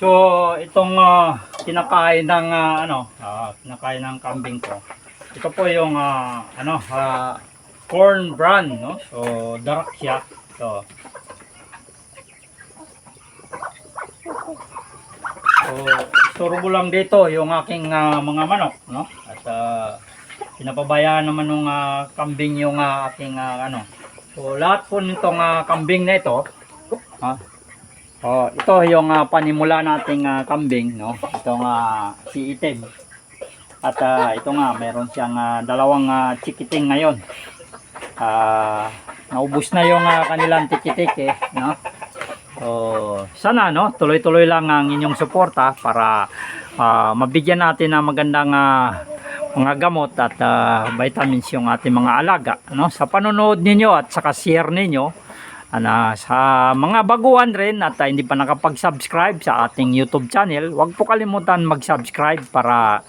So, itong kinakain ng ah, ano, kinakain ng kambing ko. Ito po yung ah, ano, ah, corn bran, no? So, darak siya. So, So, turbo lang dito yung aking ah, mga manok, no? At ah, pinapabayaan naman ng kambing yung ah, aking ah, ano. So, lahat po nitong ah, kambing na ito, ha? Oh, ito yung ah, panimula nating ah, kambing, no? Itong ah, si itim. At ah, ito nga, meron siyang ah, dalawang ah, chikiting ngayon. Ah, naubos na yung ah, kanilang tikitik eh, no? So, sana no, tuloy-tuloy lang ang inyong suporta para ah, mabigyan natin ng magandang ah, mga gamot at ah, vitamins yung ating mga alaga, no? Sa panonood ninyo at sa share ninyo, ana sa mga baguhan rin at ah, hindi pa nakapag-subscribe sa ating YouTube channel, huwag po kalimutan mag-subscribe para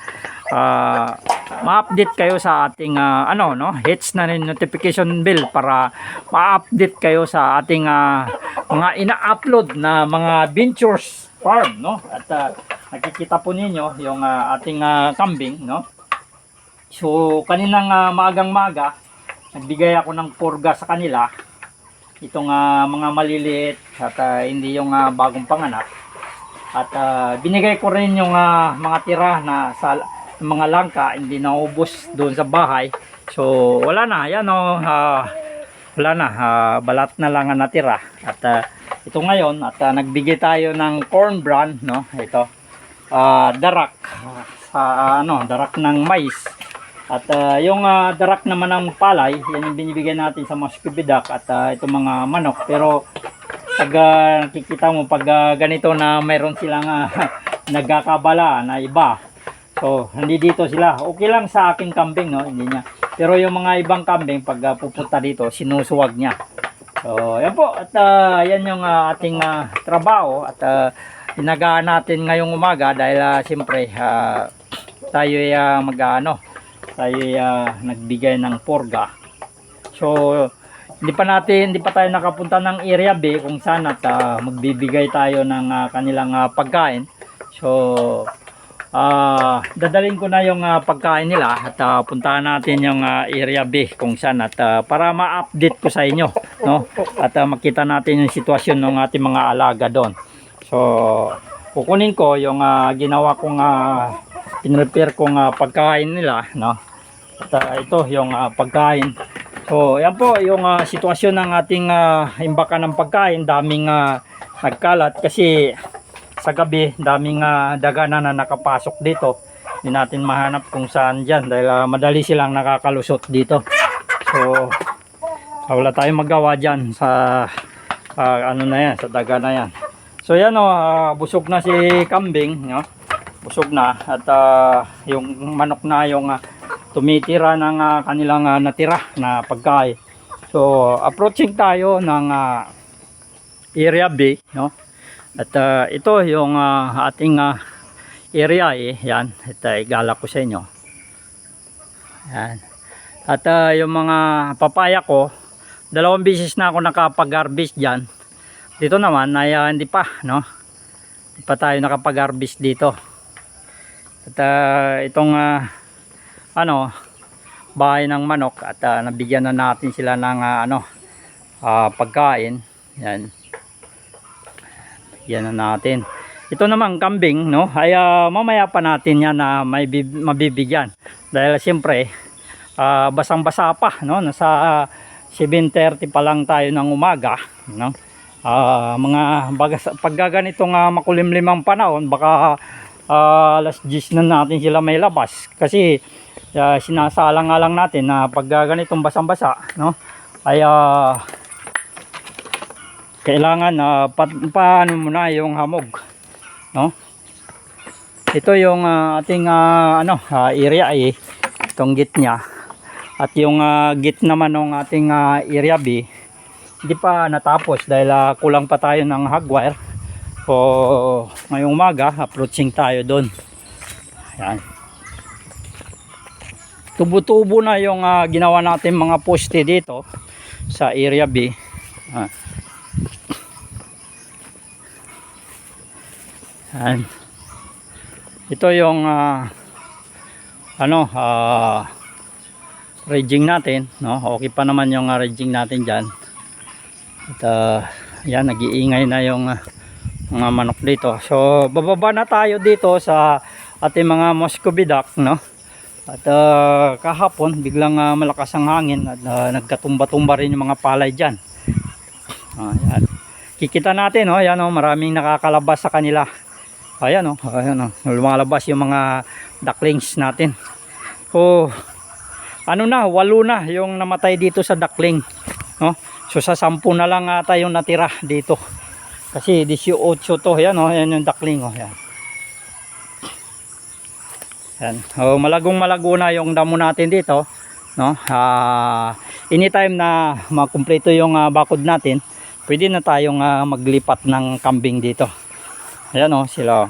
ah, ma-update kayo sa ating ah, ano no, hits na rin notification bell para ma-update kayo sa ating ah, mga ina-upload na mga ventures farm no. At ah, nakikita po ninyo yung ah, ating ah, kambing no. So kaninang ah, maagang-maga nagbigay ako ng purga sa kanila itong ah, mga maliliit at ah, hindi yung ah, bagong panganak. At ah, binigay ko rin yung ah, mga tira na sa mga langka hindi naubos doon sa bahay. So wala na. Yan oh, ah, wala na. Ah, balat na lang ang natira. At ah, ito ngayon at ah, nagbigay tayo ng corn bran no? Ito. Ah, darak. Sa ah, ano darak ng mais at ah, yung ah, darak naman ng palay, yan yung binibigyan natin sa mga skubidak at ah, itong mga manok. Pero pag ah, nakikita mo pag ah, ganito na mayroon silang ah, nagkakabala na iba. So, hindi dito sila. Okay lang sa aking kambing, no? Hindi niya. Pero yung mga ibang kambing, pag ah, pupunta dito, sinusuwag niya. So, yan po. At ah, yan yung ah, ating ah, trabaho. At uh, inagaan natin ngayong umaga dahil uh, siyempre ah, tayo ay ah, mag-ano, ay ah, nagbigay ng porga. So, hindi pa natin, hindi pa tayo nakapunta ng area B kung saan at ah, magbibigay tayo ng ah, kanilang ah, pagkain. So, ah dadalhin ko na yung ah, pagkain nila at ah, puntahan natin yung ah, area B kung saan at ah, para ma-update ko sa inyo, no? At ah, makita natin yung sitwasyon ng ating mga alaga doon. So, kukunin ko yung ah, ginawa kong uh, pinrepare kong ah, pagkain nila, no? At ah, ito yung ah, pagkain. So, yan po yung ah, sitwasyon ng ating uh, imbakan ng pagkain. Daming ah, nagkalat kasi sa gabi, daming ah, dagana na nakapasok dito. Hindi natin mahanap kung saan dyan dahil ah, madali silang nakakalusot dito. So, wala tayong magawa dyan sa ah, ano na yan, sa daga na yan. So yan o, ah, busog na si kambing, no? Busog na at ah, yung manok na yung ah, tumitira ng ah, kanilang ah, natira na pagkain. So approaching tayo ng ah, area B, no? At ah, ito yung ah, ating ah, area eh, yan. Ito igala ko sa inyo. Yan. At ah, yung mga papaya ko, dalawang beses na ako nakapag-harvest diyan. Dito naman ay ah, hindi pa, no? Hindi pa tayo nakapag-harvest dito. At ah, itong ah, ano, bahay ng manok at ah, nabigyan na natin sila ng ah, ano, ah, pagkain. Yan. Yan na natin. Ito naman kambing, no? Ay ah, mamaya pa natin yan na may bib- mabibigyan. Dahil siyempre, ah, basang-basa pa, no? Nasa ah, 7:30 pa lang tayo ng umaga, no? Ah, mga bagas pag ganitong uh, makulimlimang panahon, baka ah, alas 10 na natin sila may labas. Kasi ah, sinasala nga lang natin na pag ganitong basang-basa, no? Ay ah, kailangan na pa, paano muna yung hamog no? Ito yung ah, ating ah, ano ah, area eh itong git niya. At yung ah, git naman ng ating ah, area B hindi pa natapos dahil ah, kulang pa tayo ng hagwire so ngayong umaga approaching tayo doon yan tubo-tubo na yung ah, ginawa natin mga poste dito sa area B ah. Yan. Ito yung ah, ano, ah, raging natin, no? Okay pa naman yung ah, raging natin diyan. At ah, yan nag-iingay na yung ah, mga manok dito. So bababa na tayo dito sa ating mga Muscovy duck, no? At ah, kahapon biglang ah, malakas ang hangin at ah, nagkatumba-tumba rin yung mga palay diyan. Ah, yan. Kikita natin, oh, yan oh, maraming nakakalabas sa kanila. Ayan oh, ayan oh, lumalabas yung mga ducklings natin. So, ano na, walo na yung namatay dito sa duckling. No? So sa sampu na lang ata yung natira dito. Kasi 18 to, yan oh, yan yung duckling oh, yan. Yan. Oh, malagong malago na yung damo natin dito, no? Ah, anytime na makumpleto yung ah, bakod natin, pwede na tayong ah, maglipat ng kambing dito. Ayan oh, sila. oh.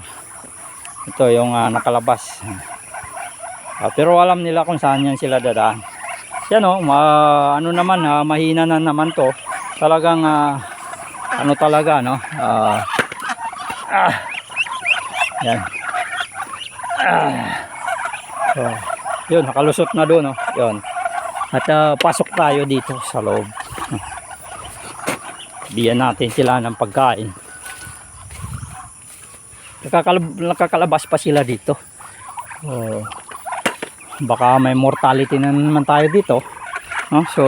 Ito yung ah, nakalabas. Ah, pero alam nila kung saan yan sila dadaan. Yan oh, ma- ano naman, ah, mahina na naman to. Talagang ah, ano talaga no? Ah, ah, yan. Ah. So, yun, nakalusot na doon, no? Yun. At ah, pasok tayo dito sa loob. Biyan natin sila ng pagkain. Nakakalab- nakakalabas pa sila dito. Oh, baka may mortality na naman tayo dito. No? So,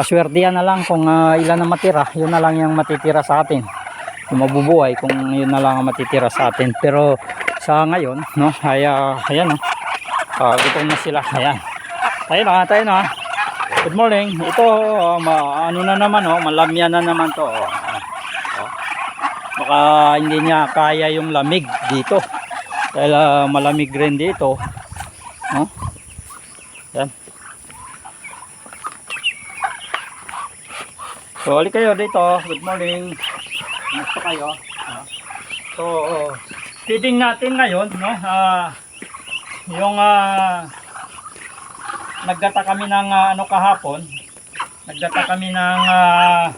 paswertihan na lang kung ah, ilan na matira. Yun na lang yung matitira sa atin. Kung mabubuhay, kung yun na lang ang matitira sa atin. Pero sa ngayon, no, ay, ah, ayan, no, Ah, gutom na sila. Ayan. Tayo na, tayo na. Good morning. Ito, oh, ma, ano na naman, oh, malamya na naman to. Oh. Baka hindi niya kaya yung lamig dito. Dahil ah, malamig rin dito. No? So, halik kayo dito. Good morning. Kumusta kayo? Ah. So, oh, feeding natin ngayon, no? Ah, yung ah, nagdata kami ng ah, ano kahapon. Nagdata kami ng ah,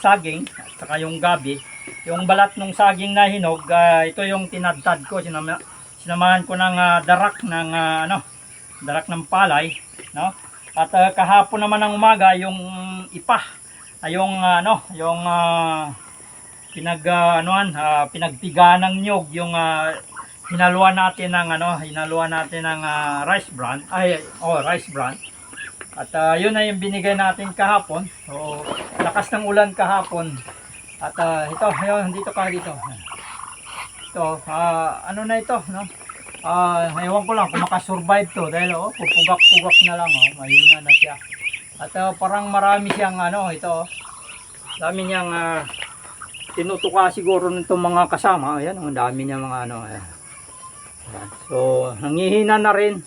saging at saka yung gabi. Yung balat ng saging na hinog, ah, ito yung tinadtad ko. Sinama, sinamahan ko ng ah, darak ng ah, ano, darak ng palay, no? At ah, kahapon naman ng umaga yung ipa, ay yung ah, ano, yung ah, pinag ah, anuan, ah, pinagpiga ng nyog yung ah, hinaluan natin ng ano, hinaluan natin ng ah, rice bran, ay oh, rice bran. At ah, yun na yung binigay natin kahapon. So, lakas ng ulan kahapon. At ah, ito, ayun, dito ka dito. Ito, ah, ano na ito, no? Ah, ewan ko lang kung makasurvive to dahil oh, pupugak-pugak na lang oh, mahina na siya. At ah, parang marami siyang ano, ito. Dami niyang ah, tinutuka siguro nitong mga kasama. Ayan, ang dami niya mga ano. Ayan. So, nangihina na rin.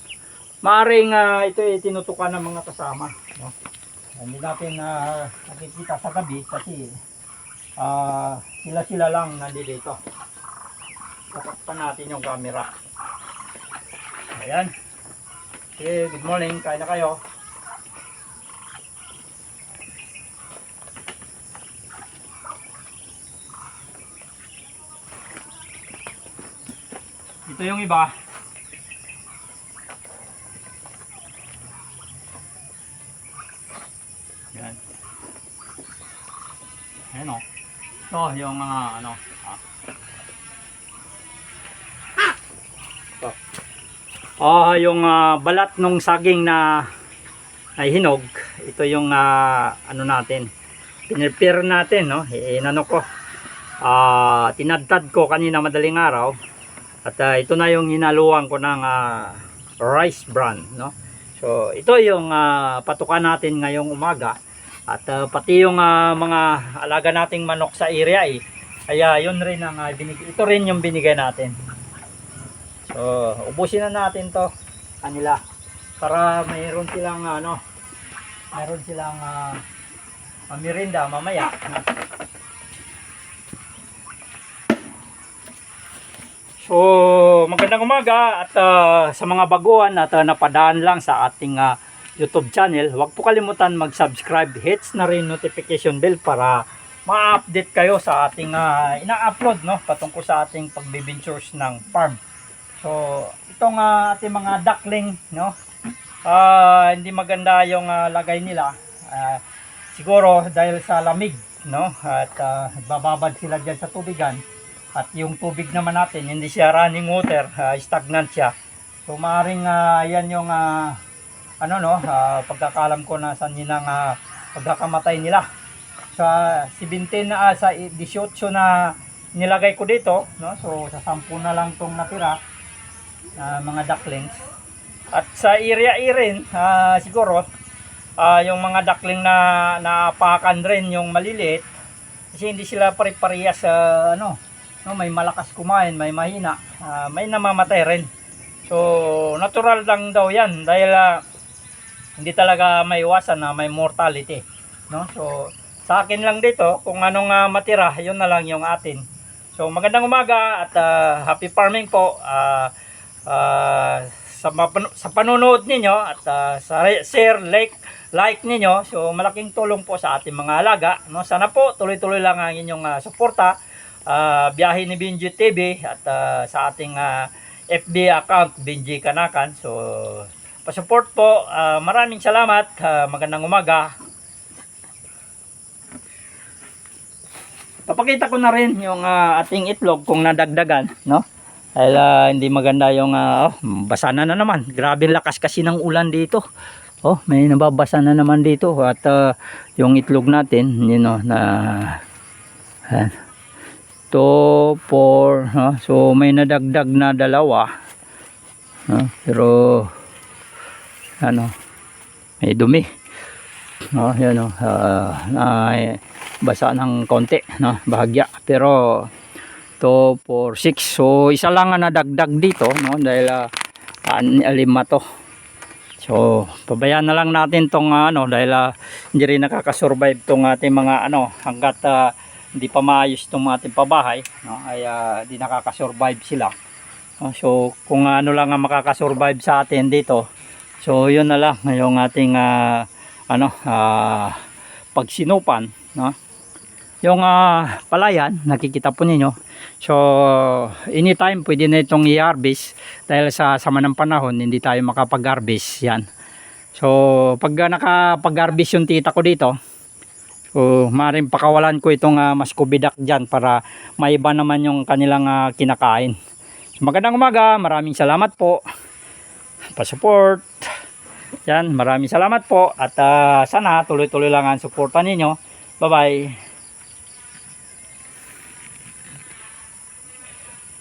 Maaring ah, ito ay tinutuka ng mga kasama. No? Hindi natin na nakikita sa gabi kasi ah, sila-sila lang nandito. Tatakpan natin yung camera. Ayan. Okay, good morning. Kain na kayo. Ito yung iba. Yan. Ayan o. Ito yung mga ano. Ah. Ah, yung ah, balat ng saging na ay hinog. Ito yung ah, ano natin. Pinrepare natin, no? Inano ko. Ah, tinadtad ko kanina madaling araw. At ah, ito na yung hinaluan ko ng ah, rice bran, no? So, ito yung ah, patukan natin ngayong umaga. At ah, pati yung ah, mga alaga nating manok sa area eh. Kaya yun rin ang ah, binig- ito rin yung binigay natin. So, ubusin na natin to kanila para mayroon silang ano, mayroon silang ah, mamirinda mamaya. So, magandang umaga at ah, sa mga baguhan at ah, napadaan lang sa ating ah, YouTube channel, huwag po kalimutan mag-subscribe, hits na rin notification bell para ma-update kayo sa ating ah, ina-upload no patungkol sa ating pagbibintures ng farm. So, itong ah, ating mga duckling no ah, hindi maganda yung ah, lagay nila. Ah, siguro dahil sa lamig no at ah, bababad sila diyan sa tubigan at yung tubig naman natin hindi siya running water, ah, stagnant siya. So maaring ah, yan yung ah, ano no, ah, pagkakalam ko na sa ninang ah, pagkakamatay nila. Sa 17 na ah, sa 18 na nilagay ko dito, no? So sa 10 na lang tong natira ah, mga ducklings. At sa area rin ah, siguro ah, yung mga duckling na napakan rin yung maliliit kasi hindi sila pare-parehas sa ano, no, may malakas kumain, may mahina, ah, may namamatay rin. So, natural lang daw 'yan dahil ah, hindi talaga may iwasan na may mortality, no? So, sa akin lang dito kung anong ah, matira, 'yun na lang yung atin. So, magandang umaga at ah, happy farming po. Ah, ah, sa, sa panonood ninyo at ah, sa re- share, like, like ninyo. So, malaking tulong po sa ating mga alaga. No? Sana po tuloy-tuloy lang ang inyong ah, suporta. Ah, biyahe ni Binji TV at ah, sa ating ah, FB account, Binji Kanakan. So, pa-support po. Ah, maraming salamat. Ah, magandang umaga. Papakita ko na rin yung ah, ating itlog kung nadagdagan, no? Dahil ah, hindi maganda yung ah, oh, basa na na naman. Grabe lakas kasi ng ulan dito. Oh, may nababasa na naman dito at ah, yung itlog natin, you know, na ayan. 2, 4, no? so may nadagdag na dalawa. No? Pero ano, may dumi. No, yan oh, ah, na basa ng konti, no, bahagya. Pero 2, 4, 6. So isa lang ang nadagdag dito, no, dahil uh, lima to. So, pabayaan na lang natin tong ah, ano dahil ah, hindi rin nakaka-survive tong ating mga ano hangga't ah, hindi pa maayos tong ating pabahay, no, ay ah, hindi nakaka-survive sila. So, kung ano lang ang makaka-survive sa atin dito, so yun na lang yung ating ah, ano ah, pagsinupan, no. Yung ah, palayan, nakikita po ninyo. So, anytime pwede na itong i-harvest dahil sa sama ng panahon, hindi tayo makapag-harvest yan. So, pag ah, nakapag-harvest yung tita ko dito, so, maaaring pakawalan ko itong uh, maskubidak dyan para maiba naman yung kanilang ah, kinakain. So, magandang umaga, maraming salamat po. Pa-support. Yan, maraming salamat po at ah, sana tuloy-tuloy lang ang suporta ninyo. Bye-bye.